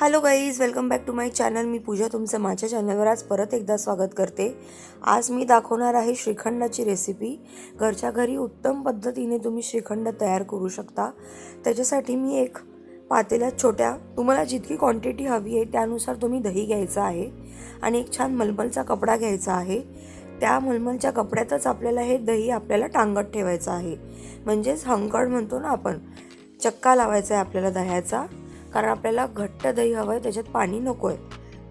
Hello guys welcome back to my channel मी पूजा तुमचं माझ्या चॅनलवर आज परत एकदा स्वागत करते. आज मी दाखवणार आहे श्रीखंडाची रेसिपी घरच्या घरी उत्तम पद्धतीने तुम्ही श्रीखंड तयार करू शकता. त्याच्यासाठी मी एक पातेल्यात छोट्या तुम्हाला जितकी क्वांटिटी हवी आहे त्यानुसार तुम्ही दही घ्यायचं आहे आणि एक छान मलमलचा कपडा घ्यायचा आहे. त्या मलमलच्या कपड्यातच आपल्याला हे दही आपल्याला टांगत ठेवायचं आहे. म्हणजेच हंकड म्हणतो ना आपण चक्का लावायचा आहे आपल्याला दह्याचा. कारण आपल्याला घट्ट दही हवं आहे त्याच्यात पाणी नको आहे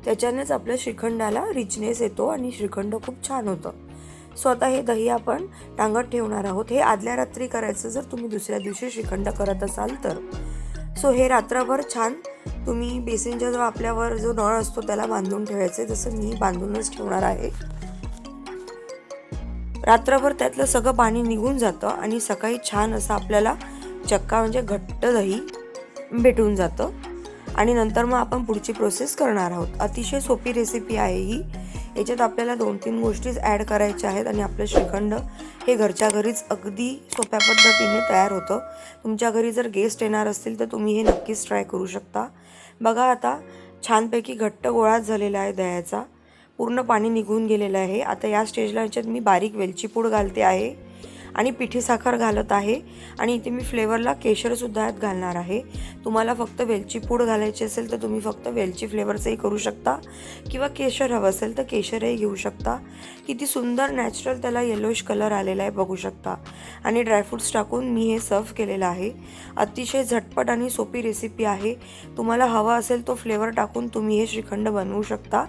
त्याच्यानेच आपल्या श्रीखंडाला रिचनेस येतो आणि श्रीखंड खूप छान होतं. सो आता हे दही आपण टांगत ठेवणार आहोत. हे आदल्या रात्री करायचं जर तुम्ही दुसऱ्या दिवशी श्रीखंड करत असाल तर. सो हे रात्रभर छान तुम्ही बेसिनच्या जो आपल्यावर जो नळ असतो त्याला बांधून ठेवायचे. जसं मी बांधूनच ठेवणार आहे. रात्रभर त्यातलं सगळं पाणी निघून जातं आणि सकाळी छान असं आपल्याला चक्का म्हणजे घट्ट दही भेटून जातं. आणि नंतर मग आपण पुढची प्रोसेस करणार आहोत. अतिशय सोपी रेसिपी आहे ही. याच्यात आपल्याला दोन तीन गोष्टीच ॲड करायच्या आहेत आणि आपलं श्रीखंड हे घरच्या घरीच अगदी सोप्या पद्धतीने तयार होतं. तुमच्या घरी जर गेस्ट येणार असतील तर तुम्ही हे नक्कीच ट्राय करू शकता. बघा आता छानपैकी घट्ट गोळाच झालेला आहे दह्याचा. पूर्ण पाणी निघून गेलेलं आहे. आता या स्टेजला याच्यात मी बारीक वेलची पूड घालते आहे. आणि पिठी साखर घालत आहे. आणि इथे मी फ्लेवरला केशरसुद्धा यात घालणार आहे. तुम्हाला फक्त वेलची पूड घालायची असेल तर तुम्ही फक्त वेलची फ्लेवरचंही करू शकता. किंवा केशर हवं असेल तर केशरही घेऊ शकता. किती सुंदर नॅचरल त्याला येलोश कलर आलेला आहे बघू शकता. आणि ड्रायफ्रूट्स टाकून मी हे सर्व केलेलं आहे. अतिशय झटपट आणि सोपी रेसिपी आहे. तुम्हाला हवा असेल तो फ्लेवर टाकून तुम्ही हे श्रीखंड बनवू शकता.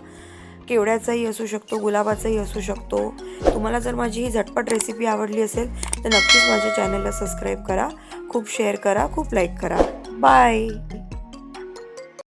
केवड्याचाही असू शकतो गुलाबाचाही असू शकतो. तुम्हाला जर माझी ही झटपट रेसिपी आवडली असेल तर नक्कीच माझ्या चॅनलला सबस्क्राईब करा खूप शेअर करा खूप लाईक करा. बाय